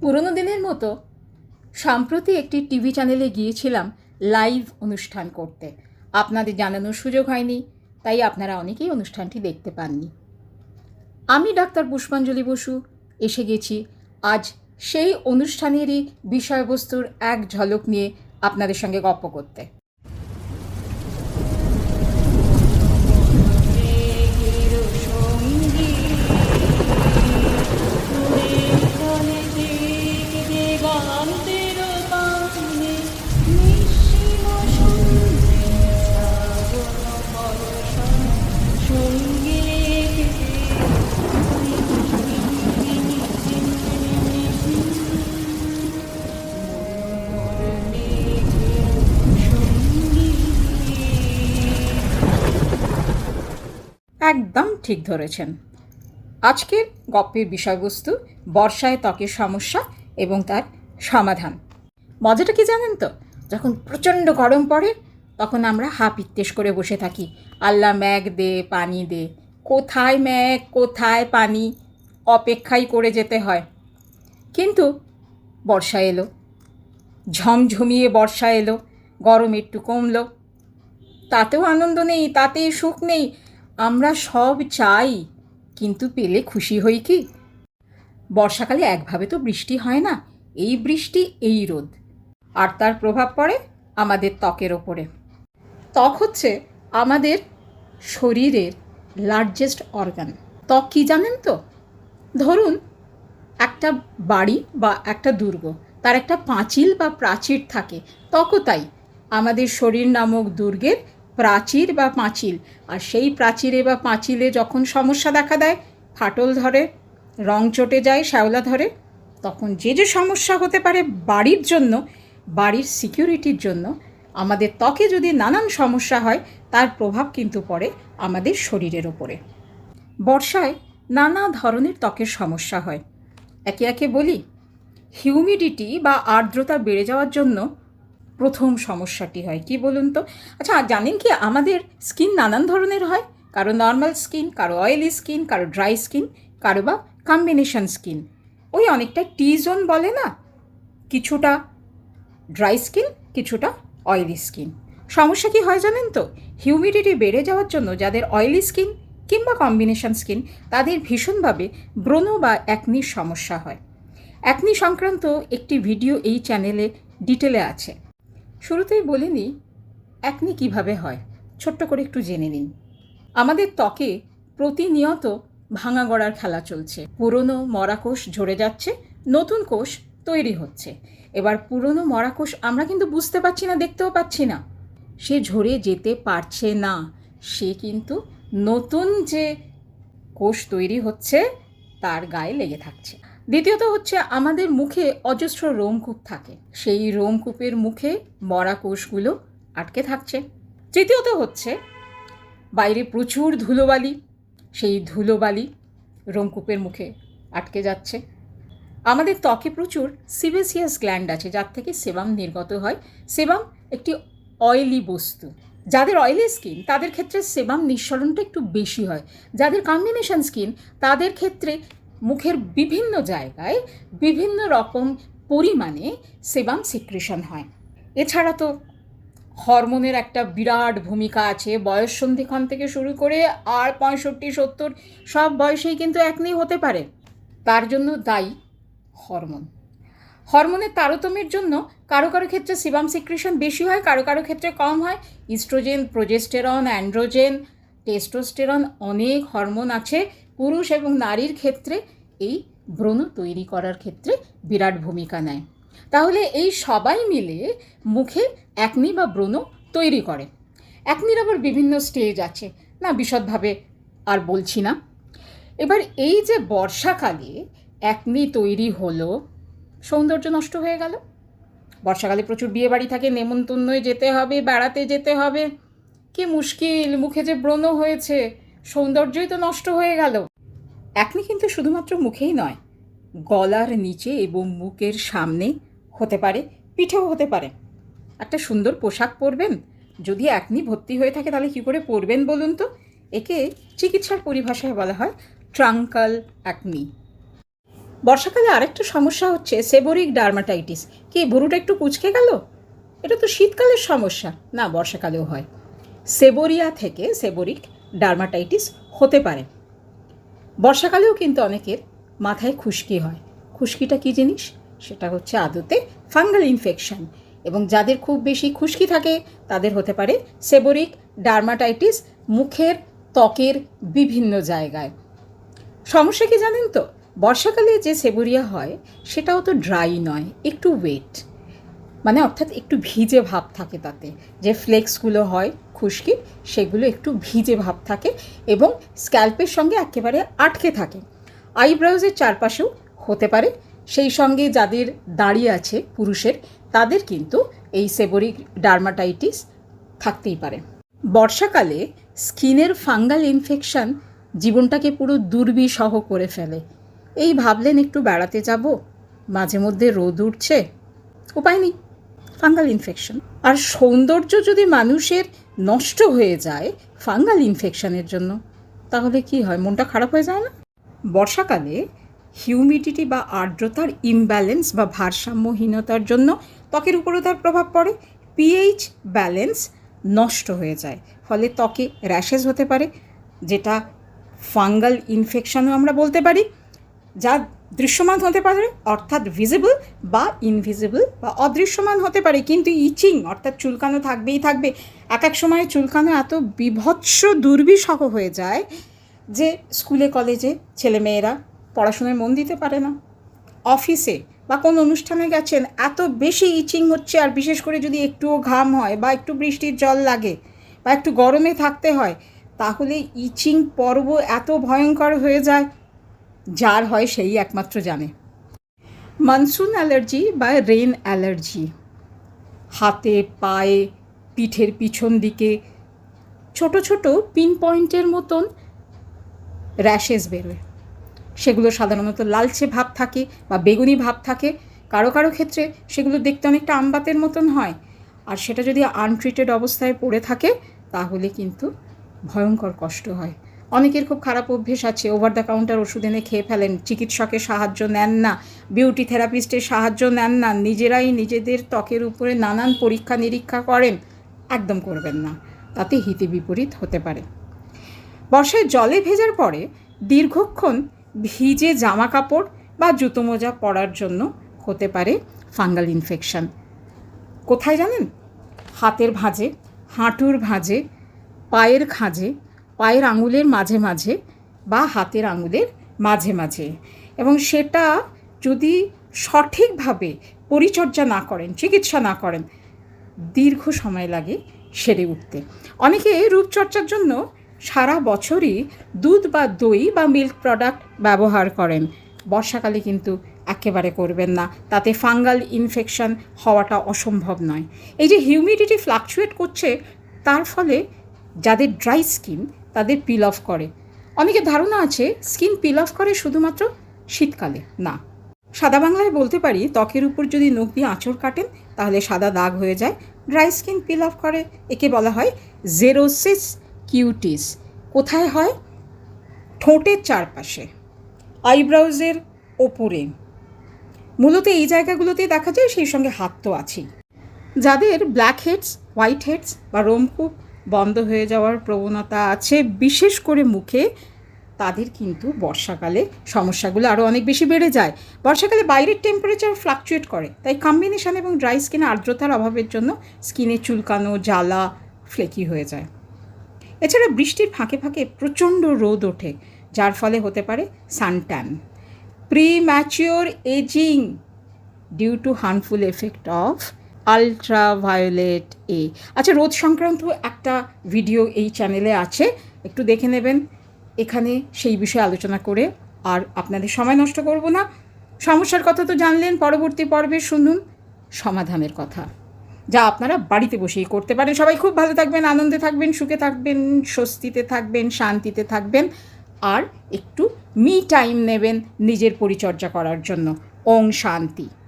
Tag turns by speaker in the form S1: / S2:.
S1: পুরনো দিনের মতো সম্প্রতি একটি টিভি চ্যানেলে গিয়েছিলাম লাইভ অনুষ্ঠান করতে। আপনাদের জানানোর সুযোগ হয়নি, তাই আপনারা অনেকেই অনুষ্ঠানটি দেখতে পাননি। আমি ডাক্তার পুষ্পাঞ্জলি বসু, এসে গেছি। আজ সেই অনুষ্ঠানেরই বিষয়বস্তুর এক ঝলক নিয়ে আপনাদের সঙ্গে গপ্প করতে। একদম ঠিক ধরেছেন। আজকের গপ্পের বিষয়বস্তু বর্ষায় ত্বকের সমস্যা এবং তার সমাধান। মজাটা কি জানেন তো? যখন প্রচণ্ড গরম পড়ে, তখন আমরা হা পিত্তেশ করে বসে থাকি। আল্লাহ ম্যাগ দে, পানি দে। কোথায় ম্যাগ, কোথায় পানি? অপেক্ষাই করে যেতে হয়। কিন্তু বর্ষা এলো। ঝমঝমিয়ে বর্ষা এলো। গরম একটু কমলো। তাতেও আনন্দ নেই তাতে সুখ নেই। আমরা সব চাই, কিন্তু পেলে খুশি হই কি? বর্ষাকালে একভাবে তো বৃষ্টি হয় না, এই বৃষ্টি, এই রোদ। আর তার প্রভাব পড়ে আমাদের ত্বকের ওপরে। ত্বক হচ্ছে আমাদের শরীরের লার্জেস্ট অর্গান ত্বক কী জানেন তো? ধরুন, একটা বাড়ি বা একটা দুর্গ, তার একটা পাঁচিল বা প্রাচীর থাকে, ত্বকও তাই। আমাদের শরীর নামক দুর্গের প্রাচীর বা পাঁচিল। আর সেই প্রাচীরে বা পাঁচিলে যখন সমস্যা দেখা দেয়, ফাটল ধরে, রং চটে যায়, শ্যাওলা ধরে, তখন যে যে সমস্যা হতে পারে বাড়ির জন্য, বাড়ির সিকিউরিটির জন্য, আমাদের ত্বকে যদি নানান সমস্যা হয়, তার প্রভাব কিন্তু পড়ে আমাদের শরীরের ওপরে। বর্ষায় নানা ধরনের ত্বকের সমস্যা হয়। একে একে বলি, হিউমিডিটি বা আর্দ্রতা বেড়ে যাওয়ার জন্য প্রথম সমস্যাটি হয়, কি বলুন তো? আচ্ছা জানেন কি, আমাদের স্কিন নানান ধরনের হয়, কারও নর্মাল স্কিন, কারও অয়েলি স্কিন, কারও ড্রাই স্কিন, কারও বা কম্বিনেশন স্কিন। ওই অনেকটা টি জোন বলে না, কিছুটা ড্রাই স্কিন, কিছুটা অয়েলি স্কিন। সমস্যা কি হয় জানেন তো? হিউমিডিটি বেড়ে যাওয়ার জন্য যাদের অয়েলি স্কিন কিংবা কম্বিনেশন স্কিন, তাদের ভীষণভাবে ব্রণ বা অ্যাকনির সমস্যা হয়। অ্যাকনি সংক্রান্ত একটি ভিডিও এই চ্যানেলে ডিটেলে আছে। শুরুতেই বলে নিই অ্যাকনি কীভাবে হয়? ছোট্ট করে একটু জেনে নিন। আমাদের ত্বকে প্রতিনিয়ত ভাঙা গড়ার খেলা চলছে। পুরনো মরা কোষ ঝরে যাচ্ছে, নতুন কোষ তৈরি হচ্ছে। এবার পুরনো মরা কোষ আমরা কিন্তু বুঝতে পারছি না, দেখতেও পাচ্ছি না। সে ঝরে যেতে পারছে না। সে কিন্তু নতুন যে কোষ তৈরি হচ্ছে, তার গায়ে লেগে থাকছে। দ্বিতীয়ত হচ্ছে আমাদের মুখে অজস্র রোমকূপ থাকে। সেই রোমকূপের মুখে মরা কোষগুলো আটকে থাকছে। তৃতীয়ত হচ্ছে বাইরে প্রচুর ধুলোবালি। সেই ধুলোবালি রোমকূপের মুখে আটকে যাচ্ছে। আমাদের ত্বকে প্রচুর সিবেসিয়াস গ্ল্যান্ড আছে, যার থেকে সেবাম নির্গত হয়। সেবাম একটি অয়েলি বস্তু। যাদের অয়েলি স্কিন তাদের ক্ষেত্রে সেবাম নিঃসরণটা একটু বেশি হয়। যাদের কম্বিনেশন স্কিন তাদের ক্ষেত্রে মুখের বিভিন্ন জায়গায় বিভিন্ন রকম পরিমাণে সেবাম সিক্রেশন হয়। এছাড়া তো হরমোনের একটা বিরাট ভূমিকা আছে। বয়স সন্ধিক্ষণ থেকে শুরু করে আর পঁয়ষট্টি, সত্তর, সব বয়সেই কিন্তু একনি হতে পারে। তার জন্য দায়ী হরমোন। হরমোনের তারতম্যের জন্য কারও কারও ক্ষেত্রে সিবাম সিক্রেশন বেশি হয়, কারও কারও ক্ষেত্রে কম হয়। ইস্ট্রোজেন, প্রোজেস্টেরন, অ্যান্ড্রোজেন, টেস্টোস্টেরন অনেক হরমোন আছে। পুরুষ এবং নারীর ক্ষেত্রে এই ব্রণ তৈরি করার ক্ষেত্রে বিরাট ভূমিকা নেয়। তাহলে এই সবাই মিলে মুখে একনি বা ব্রণ তৈরি করে। একনির আবার বিভিন্ন স্টেজ আছে। না, বিশদভাবে আর বলছি না। এবার এই যে বর্ষাকালে একনি তৈরি হলো, সৌন্দর্য নষ্ট হয়ে গেল। বর্ষাকালে প্রচুর বিয়ে বাড়ি থাকে নেমন্তন্নয় যেতে হবে, বেড়াতে যেতে হবে। কি মুশকিল, মুখে যে ব্রণ হয়েছে, সৌন্দর্যই তো নষ্ট হয়ে গেল। একনি কিন্তু শুধুমাত্র মুখেই নয়, গলার নিচে এবং মুখের সামনে হতে পারে, পিঠেও হতে পারে। একটা সুন্দর পোশাক পরবেন, যদি একনি ভর্তি হয়ে থাকে তাহলে কী করে পরবেন বলুন তো? একে চিকিৎসার পরিভাষায় বলা হয় ট্রাঙ্কাল অ্যাকনি বর্ষাকালে আরেকটা সমস্যা হচ্ছে সেবোরিক ডার্মাটাইটিস। কি, ভুরুটা একটু কুচকে গেল? এটা তো শীতকালের সমস্যা। না, বর্ষাকালেও হয়। সেবোরিয়া থেকে সেবোরিক ডার্মাটাইটিস হতে পারে। বর্ষাকালেও কিন্তু অনেকের মাথায় খুশকি হয়। খুশকিটা কী জিনিস? সেটা হচ্ছে আদতে ফাঙ্গাল ইনফেকশন এবং যাদের খুব বেশি খুশকি থাকে তাদের হতে পারে সেবোরিক ডার্মাটাইটিস, মুখের ত্বকের বিভিন্ন জায়গায়। সমস্যা কি জানেন তো? বর্ষাকালে যে সেবোরিয়া হয় সেটাও তো ড্রাই নয়, একটু ওয়েট মানে অর্থাৎ একটু ভিজে ভাব থাকে তাতে, যে ফ্লেক্সগুলো হয় খুশকি, সেগুলো একটু ভিজে ভাব থাকে এবং স্ক্যাল্পের সঙ্গে একেবারে আটকে থাকে। আইব্রাউজের চারপাশেও হতে পারে, সেই সঙ্গে যাদের দাঁড়িয়ে আছে পুরুষের, তাদের কিন্তু এই সেবরিক ডার্মাটাইটিস থাকতেই পারে। বর্ষাকালে স্কিনের ফাঙ্গাল ইনফেকশন জীবনটাকে পুরো দুর্বিসহ করে ফেলে। এই ভাবলেন একটু বেড়াতে যাব? মাঝে মধ্যে রোদ উঠছে? উপায় নেই। Fungal infection. আর সৌন্দর্য যদি মানুষের নষ্ট হয়ে যায় ফাঙ্গাল ইনফেকশনের জন্য, তাহলে কি হয়? মনটা খারাপ হয়ে যায় না? বর্ষাকালে হিউমিডিটি বা আর্দ্রতার ইমব্যালেন্স বা ভারসাম্যহীনতার জন্য ত্বকের উপরও তার প্রভাব পড়ে পিএইচ ব্যালেন্স নষ্ট হয়ে যায়। ফলে ত্বকে র্যাশেস হতে পারে, যেটা ফাঙ্গাল ইনফেকশনও আমরা বলতে পারি, যা দৃশ্যমান হতে পারে, অর্থাৎ ভিজিবল বা ইনভিজিবল বা অদৃশ্যমান হতে পারে, কিন্তু ইচিং অর্থাৎ চুলকানো থাকবেই থাকবে। এক এক সময় চুলকানো এত বিভৎস, দুর্বিষহ হয়ে যায় যে স্কুলে, কলেজে ছেলেমেয়েরা পড়াশোনায় মন দিতে পারে না। অফিসে বা কোনো অনুষ্ঠানে গেছেন, এত বেশি ইচিং হচ্ছে, আর বিশেষ করে যদি একটুও ঘাম হয় বা একটু বৃষ্টির জল লাগে বা একটু গরমে থাকতে হয়, তাহলে ইচিং পর্ব এত ভয়ঙ্কর হয়ে যায়। যার হয় সেই একমাত্র জানে। মনসুন অ্যালার্জি বা রেন অ্যালার্জি। হাতে, পায়ে, পিঠের পিছন দিকে ছোট ছোট পিন পয়েন্টের মতন র্যাশেস বেরোয়। সেগুলো সাধারণত লালচে ভাব থাকে বা বেগুনি ভাব থাকে। কারও কারও ক্ষেত্রে সেগুলো দেখতে অনেকটা আমবাতের মতন হয়। আর সেটা যদি আনট্রিটেড অবস্থায় পড়ে থাকে, তাহলে কিন্তু ভয়ঙ্কর কষ্ট হয়। অনেকের খুব খারাপ অভ্যেস আছে ওভার দ্য কাউন্টার ওষুধ এনে খেয়ে ফেলেন, চিকিৎসকের সাহায্য নেন না বিউটি থেরাপিস্টের সাহায্য নেন না, নিজেরাই নিজেদের ত্বকের উপরে নানান পরীক্ষা নিরীক্ষা করেন, একদম করবেন না। তাতে হিতে বিপরীত হতে পারে। বর্ষায় জলে ভেজার পরে দীর্ঘক্ষণ ভিজে জামা কাপড় বা জুতো মোজা পরার জন্য হতে পারে ফাঙ্গাল ইনফেকশন। কোথায় জানেন? হাতের ভাঁজে, হাঁটুর ভাঁজে, পায়ের খাঁজে পায়ের আঙুলের মাঝে মাঝে বা হাতের আঙুলের মাঝে মাঝে। এবং সেটা যদি সঠিকভাবে পরিচর্যা না করেন, চিকিৎসা না করেন, দীর্ঘ সময় লাগে সেরে উঠতে। অনেকে রূপচর্চার জন্য সারা বছরই দুধ বা দই বা মিল্ক প্রোডাক্ট ব্যবহার করেন। বর্ষাকালে কিন্তু একেবারে করবেন না। তাতে ফাঙ্গাল ইনফেকশন হওয়াটা অসম্ভব নয়। এই যে হিউমিডিটি ফ্লাকচুয়েট করছে, তার ফলে যাদের ড্রাই স্কিন তাদের পিল অফ করে। অনেকে ধারণা আছে স্কিন পিল অফ করে শুধুমাত্র শীতকালে, না। সাদা বাংলায় বলতে পারি, ত্বকের উপর যদি নখ দিয়ে আঁচড় কাটেন, তাহলে সাদা দাগ হয়ে যায়। ড্রাই স্কিন পিল অফ করে, একে বলা হয় জেরোসিস কিউটিস কোথায় হয়? ঠোঁটের চারপাশে আইব্রাউজের ওপরে। মূলত এই জায়গাগুলোতেই দেখা যায়, সেই সঙ্গে হাত তো আছেই। যাদের ব্ল্যাক হেডস হোয়াইট হেডস বা রোমকূপ বন্ধ হয়ে যাওয়ার প্রবণতা আছে। বিশেষ করে মুখে তাদের কিন্তু বর্ষাকালে সমস্যাগুলো আরও অনেক বেশি বেড়ে যায়। বর্ষাকালে বাইরের টেম্পারেচার ফ্লাকচুয়েট করে। তাই কম্বিনেশন এবং ড্রাই স্কিনে আর্দ্রতার অভাবের জন্য স্কিনে চুলকানো, জ্বালা ফ্লেকি হয়ে যায়। এছাড়া বৃষ্টির ফাঁকে ফাঁকে প্রচণ্ড রোদ ওঠে, যার ফলে হতে পারে suntan premature ageing due to harmful effect of ultraviolet এ আচ্ছা রোদ সংক্রান্ত একটা ভিডিও এই চ্যানেলে আছে। একটু দেখে নেবেন। এখানে সেই বিষয়ে আলোচনা করে আর আপনাদের সময় নষ্ট করব না। সমস্যার কথা তো জানলেন, পরবর্তী পর্বে শুনুন সমাধানের কথা। যা আপনারা বাড়িতে বসেই করতে পারেন। সবাই খুব ভালো থাকবেন, আনন্দে থাকবেন, সুখে থাকবেন, স্বস্তিতে থাকবেন, শান্তিতে থাকবেন। আর একটু মি টাইম নেবেন নিজের পরিচর্যা করার জন্য। ওং শান্তি।